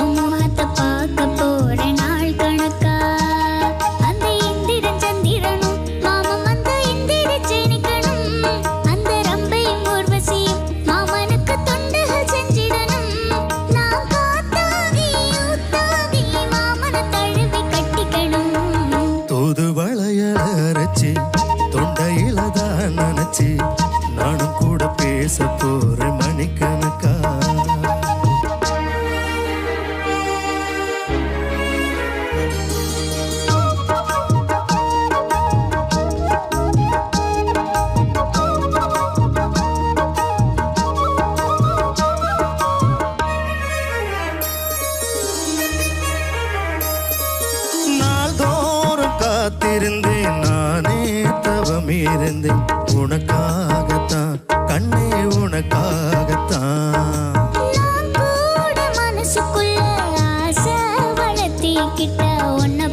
அம்மா தான் நானும் கூட பேச போற மணிக்கணக்கா. காத்திருந்து நானே தவம் இருந்தேன் உனக்காகத்தான் கண்ணே உனக்காகத்தான். மனசுக்குள்ள ஆசை வளர்த்திக்கிட்ட உன்னை